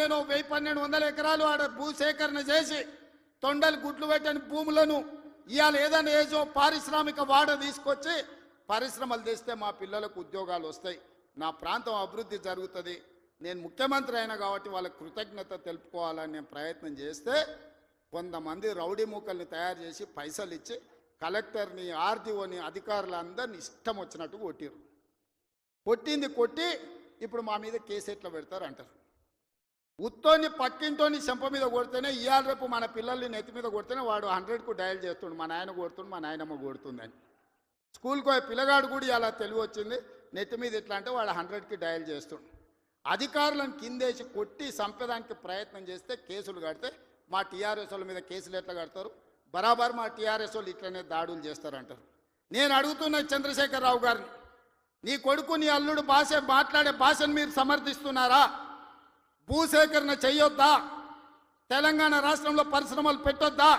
నేను వెయ్యి పన్నెండు వందల ఎకరాలు ఆడ భూసేకరణ చేసి తొండలు గుడ్లు పెట్టని భూములను ఇవాళ ఏదైనా ఏజో పారిశ్రామిక వాడ తీసుకొచ్చి పరిశ్రమలు తెస్తే మా పిల్లలకు ఉద్యోగాలు వస్తాయి. నా ప్రాంతం అభివృద్ధి జరుగుతుంది. నేను ముఖ్యమంత్రి అయినా కాబట్టి వాళ్ళకి కృతజ్ఞత తెలుపుకోవాలని నేను ప్రయత్నం చేస్తే కొంతమంది రౌడీ మూకల్ని తయారు చేసి పైసలు ఇచ్చి కలెక్టర్ని ఆర్డీఓని అధికారులందరినీ ఇష్టం వచ్చినట్టు కొట్టిరు. కొట్టింది కొట్టి ఇప్పుడు మా మీద కేసు ఎట్లా పెడతారు అంటారు ఉత్తోని పక్కింటోని చెంప మీద కొడితేనే ఇవాళ రేపు మన పిల్లల్ని నెత్తి మీద కొడితేనే వాడు హండ్రెడ్కు డయల్ చేస్తుండు. మా నాయన కొడుతుండు మా నాయనమ్మ కొడుతుందని. స్కూల్కి పోయే పిల్లగాడు కూడా ఇలా తెలివి వచ్చింది. నెత్తి మీద ఇట్లా అంటే వాడు హండ్రెడ్కి డయల్ చేస్తుండు. అధికారులను కిందేసి కొట్టి చంపేదానికి ప్రయత్నం చేస్తే కేసులు కడితే మా టీఆర్ఎస్ వాళ్ళ మీద కేసులు ఎట్లా కడతారు? బరాబర్ మా టీఆర్ఎస్ వాళ్ళు ఇట్లనే దాడులు చేస్తారంటారు. నేను అడుగుతున్న చంద్రశేఖరరావు గారిని నీ కొడుకు నీ అల్లుడు భాష మాట్లాడే భాషను మీరు సమర్థిస్తున్నారా? భూసేకరణ చేయొద్దా తెలంగాణ రాష్ట్రంలో పరిశ్రమలు పెట్టొద్దా?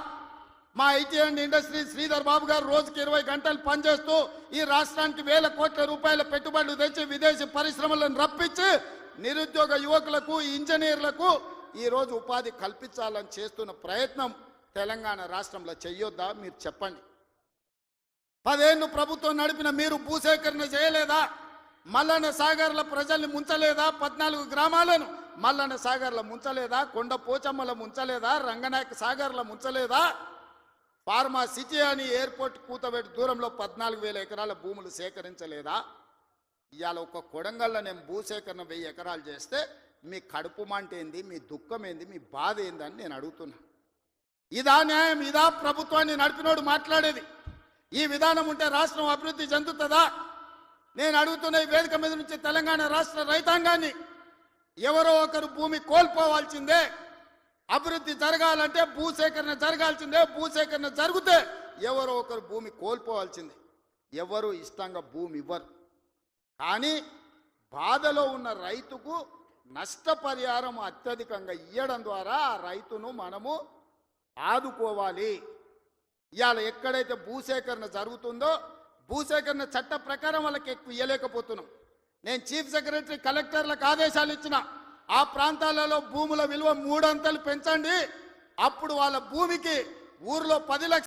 మా IT and industry Sridhar Babu గారు రోజుకి ఇరవై గంటలు పనిచేస్తూ ఈ రాష్ట్రానికి వేల కోట్ల రూపాయల పెట్టుబడులు తెచ్చి విదేశీ పరిశ్రమలను రప్పించి నిరుద్యోగ యువకులకు ఇంజనీర్లకు ఈరోజు ఉపాధి కల్పించాలని చేస్తున్న ప్రయత్నం తెలంగాణ రాష్ట్రంలో చెయ్యొద్దా? మీరు చెప్పండి. పదేళ్ళు ప్రభుత్వం నడిపిన మీరు భూసేకరణ చేయలేదా? మల్లన్న సాగర్ల ప్రజల్ని ముంచలేదా? పద్నాలుగు గ్రామాలను మల్లన్న సాగర్ల ముంచలేదా? కొండ పోచమ్మల ముంచలేదా? రంగనాయక సాగర్ల ముంచలేదా? ఫార్మా సిటీ అని ఎయిర్పోర్ట్ కూతబెట్టి దూరంలో పద్నాలుగు వేల ఎకరాల భూములు సేకరించలేదా? ఇవాళ ఒక కొడంగల్లో నేను భూసేకరణ వెయ్యి ఎకరాలు చేస్తే మీ కడుపు మంట ఏంది మీ దుఃఖం ఏంది మీ బాధ ఏందని నేను అడుగుతున్నా. ఇదా న్యాయం ఇదా ప్రభుత్వాన్ని నడిపినోడు మాట్లాడేది. ఈ విధానం ఉంటే రాష్ట్రం అభివృద్ధి చెందుతుందా? నేను అడుగుతున్న ఈ వేదిక మీద నుంచి తెలంగాణ రాష్ట్ర రైతాంగాన్ని ఎవరో ఒకరు భూమి కోల్పోవాల్సిందే అభివృద్ధి జరగాలంటే భూసేకరణ జరగాల్సిందే భూసేకరణ జరిగితే ఎవరో ఒకరు భూమి కోల్పోవాల్సిందే. ఎవరు ఇష్టంగా భూమి ఇవ్వరు. కానీ బాధలో ఉన్న రైతుకు నష్టపరిహారం అత్యధికంగా ఇవ్వడం ద్వారా ఆ రైతును మనము ఆదుకోవాలి. ఇవాళ ఎక్కడైతే భూసేకరణ జరుగుతుందో భూసేకరణ చట్ట ప్రకారం వాళ్ళకి ఎక్కువ ఇవ్వలేకపోతున్నాం నేను చీఫ్ సెక్రటరీ కలెక్టర్లకు ఆదేశాలు ఇచ్చిన ఆ ప్రాంతాలలో భూముల విలువ మూడంతలు పెంచండి. అప్పుడు వాళ్ళ భూమికి ఊర్లో పది లక్షలు